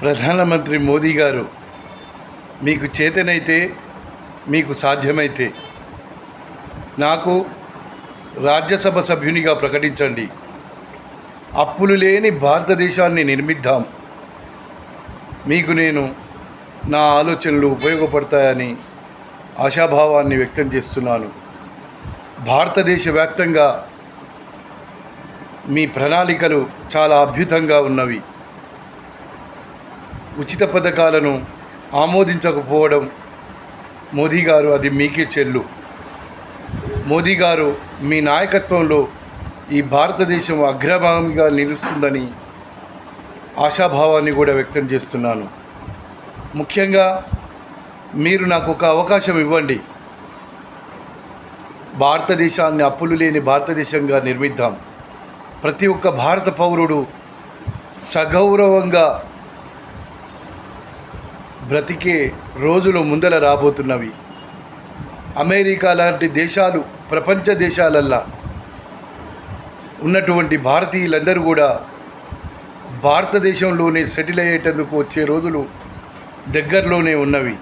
ప్రధానమంత్రి మోదీ గారు మీకు చేతనైతే మీకు సాధ్యమైతే నాకు రాజ్యసభ సభ్యునిగా ప్రకటించండి. అప్పులు లేని భారతదేశాన్ని నిర్మిద్దాం. మీకు నేను నా ఆలోచనలు ఉపయోగపడతాయని ఆశాభావాన్ని వ్యక్తం చేస్తున్నాను. భారతదేశ వ్యాప్తంగా మీ ప్రణాళికలు చాలా అద్భుతంగా ఉన్నవి. ఉచిత పథకాలను ఆమోదించకపోవడం మోదీ గారు అది మీకే చెల్లు. మోదీ గారు మీ నాయకత్వంలో ఈ భారతదేశం అగ్రభాగంగా నిలుస్తుందని ఆశాభావాన్ని కూడా వ్యక్తం చేస్తున్నాను. ముఖ్యంగా మీరు నాకు ఒక అవకాశం ఇవ్వండి. భారతదేశాన్ని అప్పులు లేని భారతదేశంగా నిర్మిద్దాం. ప్రతి ఒక్క భారత పౌరుడు సగౌరవంగా బ్రతికే రోజులు ముందల రాబోతున్నవి. అమెరికా లాంటి దేశాలు ప్రపంచ దేశాలల్లా ఉన్నటువంటి భారతీయులందరూ కూడా భారతదేశంలోనే సెటిల్ అయ్యేటందుకు వచ్చే రోజులు దగ్గరలోనే ఉన్నవి.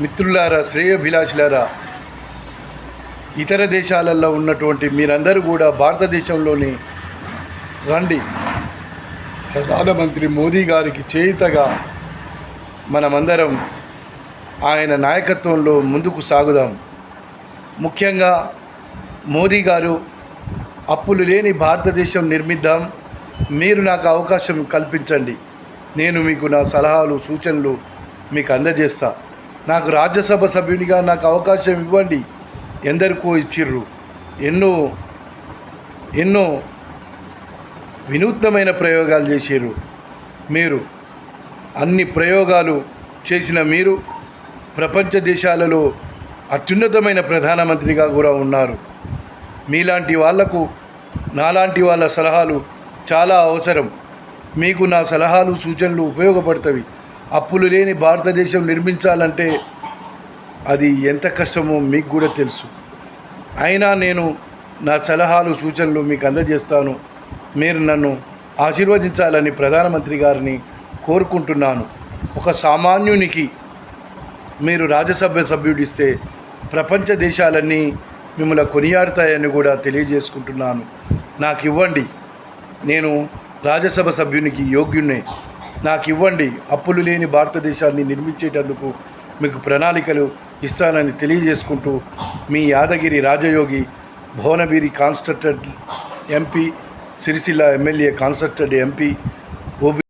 మిత్రులారా శ్రేయభిలాషులారా ఇతర దేశాలలో ఉన్నటువంటి మీరందరూ కూడా భారతదేశంలోని రండి. ప్రధానమంత్రి మోదీ గారికి చేయుతగా మనమందరం ఆయన నాయకత్వంలో ముందుకు సాగుదాం. ముఖ్యంగా మోదీ గారు అప్పులు లేని భారతదేశం నిర్మిద్దాం. మీరు నాకు అవకాశం కల్పించండి. నేను మీకు నా సలహాలు సూచనలు మీకు అందజేస్తా. నాకు రాజ్యసభ సభ్యునిగా నాకు అవకాశం ఇవ్వండి. ఎందరికో ఇచ్చిర్రు. ఎన్నో ఎన్నో వినూత్నమైన ప్రయోగాలు చేసిర్రు. మీరు అన్ని ప్రయోగాలు చేసిన మీరు ప్రపంచ దేశాలలో అత్యున్నతమైన ప్రధానమంత్రిగా కూడా ఉన్నారు. మీలాంటి వాళ్ళకు నాలాంటి వాళ్ళ సలహాలు చాలా అవసరం. మీకు నా సలహాలు సూచనలు ఉపయోగపడతవి. అప్పులు లేని భారతదేశం నిర్మించాలంటే అది ఎంత కష్టమో మీకు కూడా తెలుసు. అయినా నేను నా సలహాలు సూచనలు మీకు అందజేస్తాను. మీరు నన్ను ఆశీర్వదించాలని ప్రధానమంత్రి గారిని కోరుకుంటున్నాను. ఒక సామాన్యునికి మీరు రాజ్యసభ సభ్యుడిస్తే ప్రపంచ దేశాలన్నీ మిమ్మల్ని కొనియాడతాయని కూడా తెలియజేసుకుంటున్నాను. నాకు ఇవ్వండి నేను రాజ్యసభ సభ్యునికి యోగ్యున్నే నాకు ఇవ్వండి అప్పులు లేని భారతదేశాన్ని నిర్మించేటందుకు మీకు ప్రణాళికలు ఇస్తానని తెలియజేసుకుంటూ మీ Yadagiri Rajayogi Bhuvanagiri constructed MP Sircilla MLA constructed MP OB